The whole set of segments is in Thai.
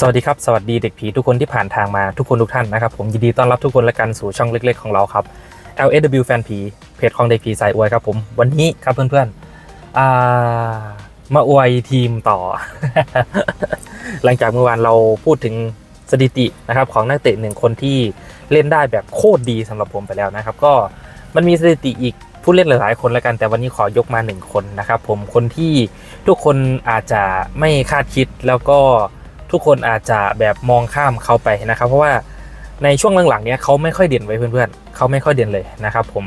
สวัสดีครับ สวัสดีเด็กผีทุกคนที่ผ่านทางมาทุกคนทุกท่านนะครับ ผมยินดีต้อนรับทุกคนและกันสู่ช่องเล็ก ๆ ของเราครับ LSW แฟนผีเพจของเด็กผีสายอวยครับผม วันนี้ครับเพื่อนๆอ่ามาอวยทีมต่อ หลังจากเมื่อวานเราพูดถึงสถิตินะครับของนักเตะหนึ่งคนที่เล่นได้แบบโคตรดีสำหรับผมไปแล้วนะครับ ก็มันมีสถิติอีกผู้เล่นหลายๆคนแล้วกันแต่วันนี้ขอยกมาหนึ่งคนนะครับผมคนที่ทุกคนอาจจะไม่คาดคิดแล้วก็ ทุกคนอาจจะแบบมองข้ามเขาไปนะครับ เพราะว่าในช่วงหลังๆเนี้ยเขาไม่ค่อยเด่นไว้เพื่อนๆเขาไม่ค่อยเด่นเลยนะครับผม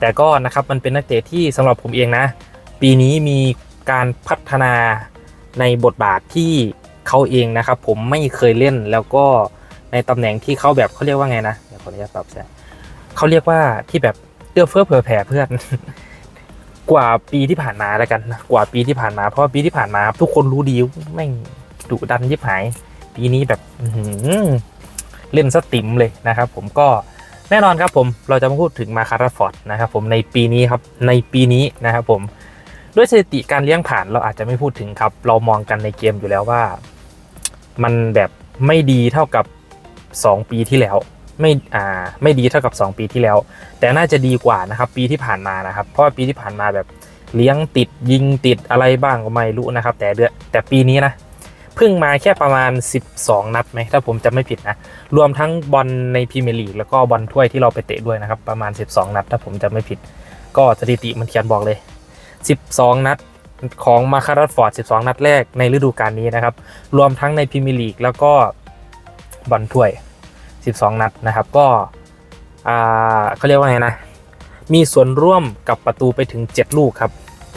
แต่ก็นะครับมันเป็นนักเตะที่สำหรับผมเองนะ ปีนี้มีการพัฒนาในบทบาทที่เขาเองนะครับ ผมไม่เคยเล่นแล้วก็ในตำแหน่งที่เขาแบบเขาเรียกว่าไงนะเดี๋ยวขออนุญาตปรับแสงเขาเรียกว่าที่แบบเอื้อเฟื้อเผื่อแผ่เพื่อน กว่าปีที่ผ่านมาแล้วกันนะกว่าปีที่ผ่านมาเพราะปีที่ผ่านมา ทุกคนรู้ดีแม่ง ดุดันยิบหาย ปีนี้แบบเล่นสติมเลยนะครับ ผมก็แน่นอนครับผมเราจะมาพูดถึงมาคาราฟอร์ดนะครับผมในปีนี้ครับในปีนี้นะครับผมด้วยสถิติการเลี้ยงผ่านเราอาจจะไม่พูดถึงครับ เรามองกันในเกมอยู่แล้วว่า มันแบบไม่ดีเท่ากับ 2 ปีที่แล้ว ไม่อ่าไม่ดีเท่ากับ 2 ปีที่แล้ว แต่น่าจะดีกว่านะครับ ปีที่ผ่านมานะครับ เพราะว่าปีที่ผ่านมาแบบเลี้ยงติดยิงติดอะไรบ้างก็ไม่รู้นะครับ แต่เดือนแต่ปีนี้นะ เพิ่งมาแค่ประมาณ 12 นัดไหมถ้าผมจำไม่ผิดนะ รวมทั้งบอลในพรีเมียร์ลีกแล้วก็บอลถ้วยที่เราไปเตะด้วยนะครับ ประมาณ 12 นัด ถ้าผมจำไม่ผิด ก็สถิติมันเขียนบอกเลย 12 นัดของมาคารัตฟอร์ด 12 นัดแรกในฤดูกาลนี้นะครับ รวมทั้งในพรีเมียร์ลีกแล้วก็บอลถ้วย 12 นัดนะครับ ก็อ่าเขาเรียกว่าไงนะ มีส่วนร่วมกับประตูไปถึง 7 ลูกครับ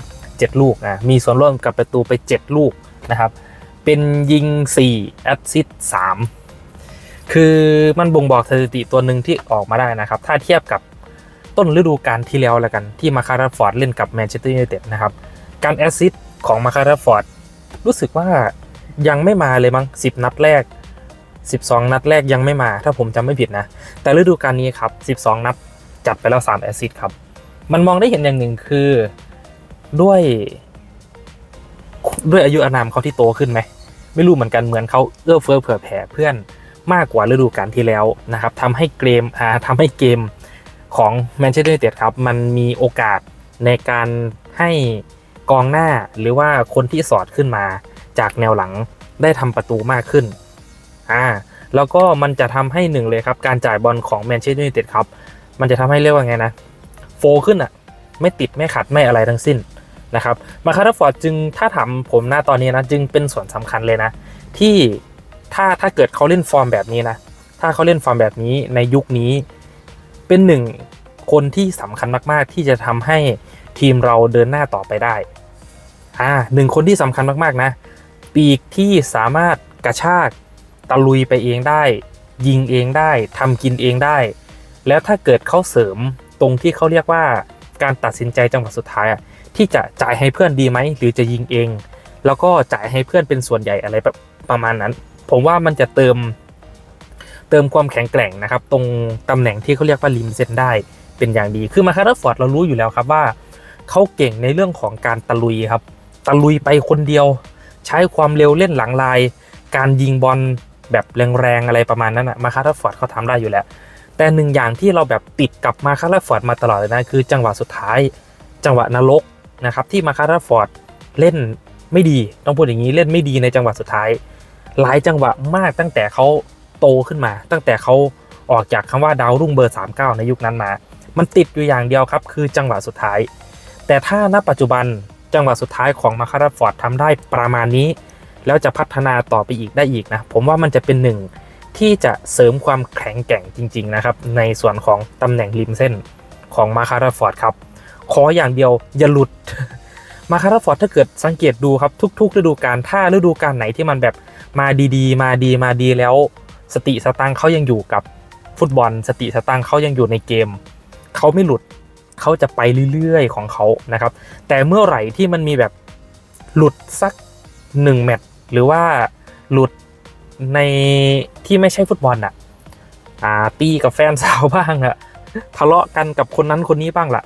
7 ลูกนะ มีส่วนร่วมกับประตูไป 7 ลูกนะครับ เป็นยิง 4 แอสซิสต์3คือมันบ่งบอกสถิติตัวหนึ่งที่ออกมาได้นะครับ ถ้าเทียบกับต้นฤดูกาลที่แล้วแล้วกัน ที่มาคาราฟอร์ดเล่นกับแมนเชสเตอร์ยูไนเต็ดนะครับ การแอสซิสต์ของมาคาราฟอร์ดรู้สึกว่ายังไม่มาเลยมั้ง 10 นัดแรก 12 นัดแรกยังไม่มา ถ้าผมจำไม่ผิดนะ แต่ฤดูกาลนี้ครับ 12 นัดจัดไปแล้ว 3 แอสซิสต์ครับ มันมองได้เห็นอย่างหนึ่งคือด้วย ด้วยอายุอานามเขาที่โตขึ้นไหมไม่รู้เหมือนกันเหมือนเขาเอื้อเฟื้อเผื่อแผ่เพื่อนมากกว่าฤดูกาลที่แล้วนะครับทำให้เกมอ่าทำให้เกมของแมนเชสเตอร์ยูไนเต็ดครับ มันมีโอกาสในการให้กองหน้าหรือว่าคนที่สอดขึ้นมาจากแนวหลังได้ทำประตูมากขึ้นอ่าแล้วก็มันจะทำให้หนึ่งเลยครับ การจ่ายบอลของแมนเชสเตอร์ยูไนเต็ดครับ มันจะทำให้เรียกว่าไงนะ โฟขึ้นอะ ไม่ติดไม่ขัดไม่อะไรทั้งสิ้น นะครับมาคาร์ฟอร์ดจึงถ้าถามผมหน้าตอนนี้นะจึงเป็นส่วนสำคัญเลยนะ ที่ถ้าถ้าเกิดเขาเล่นฟอร์มแบบนี้นะ ถ้าเขาเล่นฟอร์มแบบนี้ในยุคนี้ เป็นหนึ่งคนที่สำคัญมากๆ ที่จะทำให้ทีมเราเดินหน้าต่อไปได้อ่าหนึ่งคนที่สำคัญมากๆนะ ปีกที่สามารถกระชากตะลุยไปเองได้ ยิงเองได้ทำกินเองได้ แล้วถ้าเกิดเขาเสริมตรงที่เขาเรียกว่า การตัดสินใจจังหวะสุดท้ายอะที่จะจ่ายให้เพื่อนดีไหมหรือจะยิงเอง แล้วก็จ่ายให้เพื่อนเป็นส่วนใหญ่อะไรประมาณนั้น ผมว่ามันจะเติม เติมความแข็งแกร่งนะครับ ตรงตำแหน่งที่เขาเรียกว่าริมเส้นได้เป็นอย่างดี คือมาคาร์ฟอร์ดเรารู้อยู่แล้วครับว่าเขาเก่งในเรื่องของการตะลุยครับ ตะลุยไปคนเดียว ใช้ความเร็วเล่นหลังลาย การยิงบอลแบบแรงๆอะไรประมาณนั้นนะมาคาร์ฟอร์ดเขาทำได้อยู่แล้ว แต่หนึ่งอย่างที่เราแบบติดกับมาคาร์ฟอร์ดมาตลอดเลยนะ คือจังหวะสุดท้าย จังหวะนรกนะครับที่มาคาราฟอร์ดเล่นไม่ดีต้องพูดอย่างนี้เล่นไม่ดีในจังหวะสุดท้าย หลายจังหวะมากตั้งแต่เขาโตขึ้นมา ตั้งแต่เขาออกจากคำว่าดาวรุ่งเบอร์ 39 ในยุคนั้นมา มันติดอยู่อย่างเดียวครับ คือจังหวะสุดท้าย แต่ถ้าณปัจจุบันจังหวะสุดท้ายของมาคาราฟอร์ดทำได้ประมาณนี้ แล้วจะพัฒนาต่อไปอีกได้อีกนะ ผมว่ามันจะเป็นหนึ่ง ที่จะเสริมความแข็งแกร่งจริง ๆ นะครับ ในส่วนของตำแหน่งริมเส้นของมาคาราฟอร์ดครับขออย่างเดียวอย่าหลุดมาคาราฟอร์ดถ้าเกิดสังเกตดูครับทุก ๆ ฤดูกาลถ้าฤดูกาลไหนที่มันแบบมาดีๆ มาดีมาดีแล้ว สติสตังเขายังอยู่กับฟุตบอล สติสตังเขายังอยู่ในเกมเขาไม่หลุดเขาจะไปเรื่อยๆของเขานะครับ แต่เมื่อไหร่ที่มันมีแบบหลุดสักหนึ่งแมตช์หรือว่าหลุด ในที่ไม่ใช่ฟุตบอลอะอ่าตีกับแฟนสาวบ้างอะทะเลาะกันกับคนนั้นคนนี้บ้างล่ะ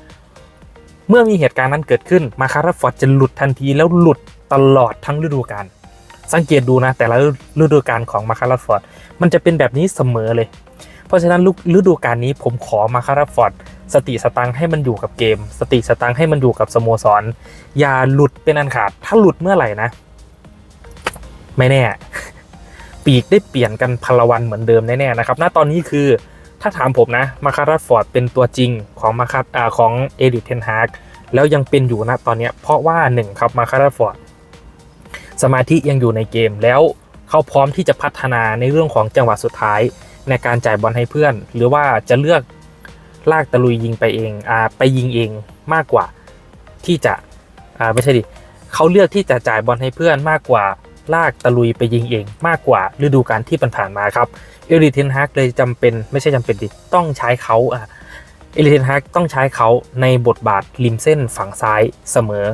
เมื่อมีเหตุการณ์นั้นเกิดขึ้นมาคาราฟอร์ดจะหลุดทันทีแล้วหลุดตลอดทั้งฤดูกาลสังเกตดูนะแต่ละฤดูกาลของมาคารัสฟอร์ดมันจะเป็นแบบนี้เสมอเลย เพราะฉะนั้นฤดูกาลนี้ผมขอมาคารัสฟอร์ดสติสตังค์ให้มันอยู่กับเกม สติสตังค์ให้มันอยู่กับสโมสร อย่าหลุดเป็นอันขาด ถ้าหลุดเมื่อไหร่นะ ไม่แน่ ปีกได้เปลี่ยนกันพลวันเหมือนเดิมแน่ๆนะครับณตอนนี้คือถ้าถามผมนะมาคารัสฟอร์ดเป็นตัวจริงของมาคาอ่าของเอริกเทนฮากแล้วยังเป็นอยู่นะตอนนี้เพราะว่าหนึ่งครับมาคารัสฟอร์ดสมาธิยังอยู่ในเกมแล้วเขาพร้อมที่จะพัฒนาในเรื่องของจังหวะสุดท้ายในการจ่ายบอลให้เพื่อน หรือว่าจะเลือกลากตะลุยยิงไปเองอ่าไปยิงเองมากกว่าที่จะอ่าไม่ใช่ดิเขาเลือกที่จะจ่ายบอลให้เพื่อนมากกว่า ลากตะลุยไปยิงเองมากกว่าฤดูกาลที่ผ่านมาครับเอริเทนฮากเลยจำเป็นไม่ใช่จำเป็นดิต้องใช้เขาอะเอริเทนฮากต้องใช้เขาในบทบาทริมเส้นฝั่งซ้ายเสมอ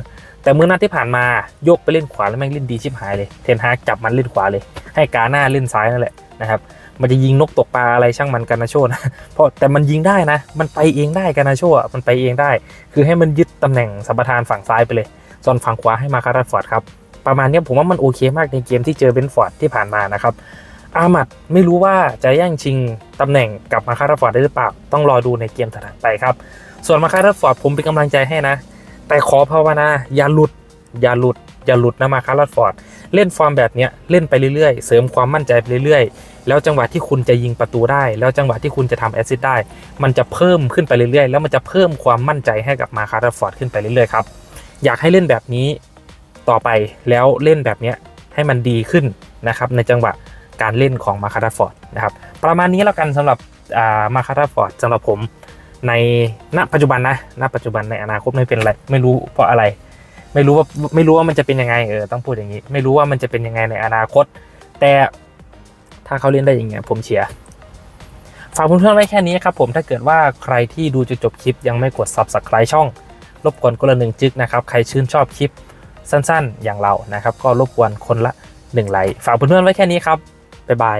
แต่เมื่อนัดที่ผ่านมาโยกไปเล่นขวาแล้วแม่งเล่นดีชิบหายเลยเทนฮากจับมันเล่นขวาเลย ให้กาหน้าเล่นซ้ายนั่นแหละนะครับมันจะยิงนกตกปลาอะไรช่างมันกันนะโชนะเพราะแต่มันยิงได้นะ มันไปเองได้กันนะโชมันไปเองได้ คือให้มันยึดตำแหน่งสัมปทานฝั่งซ้ายไปเลยส่วนฝั่งขวาให้มาคาราฟอร์ดครับ ประมาณนี้ผมว่ามันโอเคมากในเกมที่เจอเบนฟอร์ดที่ผ่านมานะครับอามัดไม่รู้ว่าจะแย่งชิงตำแหน่งกับมาคาราฟอร์ดได้หรือเปล่า ต้องรอดูในเกมถัดไปครับ ส่วนมาคาราฟอร์ดผมเป็นกำลังใจให้นะ แต่ขอภาวนาอย่าหลุด อย่าหลุด อย่าหลุดนะมาคาราฟอร์ดเล่นฟอร์มแบบนี้เล่นไปเรื่อยๆ เสริมความมั่นใจไปเรื่อยๆ แล้วจังหวะที่คุณจะยิงประตูได้ แล้วจังหวะที่คุณจะทำแอสซิสต์ได้ มันจะเพิ่มขึ้นไปเรื่อยๆ แล้วมันจะเพิ่มความมั่นใจให้กับมาคาราฟอร์ดขึ้นไปเรื่อยๆครับอยากให้เล่นแบบนี้ ต่อไปแล้วเล่นแบบนี้ให้มันดีขึ้นนะครับในจังหวะการเล่นของมาคาราฟอร์ดนะครับประมาณนี้แล้วกันสำหรับมาคาราฟอร์ดสำหรับผมในณปัจจุบันนะณปัจจุบันในอนาคตไม่เป็นไรไม่รู้เพราะอะไร ไม่รู้ว่าไม่รู้ว่ามันจะเป็นยังไงเออต้องพูดอย่างนี้ ไม่รู้ว่ามันจะเป็นยังไงในอนาคต แต่ถ้าเขาเล่นได้อย่างเงี้ยผมเชียร์ฝากเพื่อนๆไว้แค่นี้ครับผมถ้าเกิดว่าใครที่ดูจนจบคลิปยังไม่กด subscribe ช่อง รบกวนคนละหนึ่งจึกนะครับ ใครชื่นชอบคลิป สั้นๆ อย่างเรานะครับ ก็รบกวนคนละหนึ่งไลค์ฝากเพื่อนๆไว้แค่นี้ครับบ๊ายบาย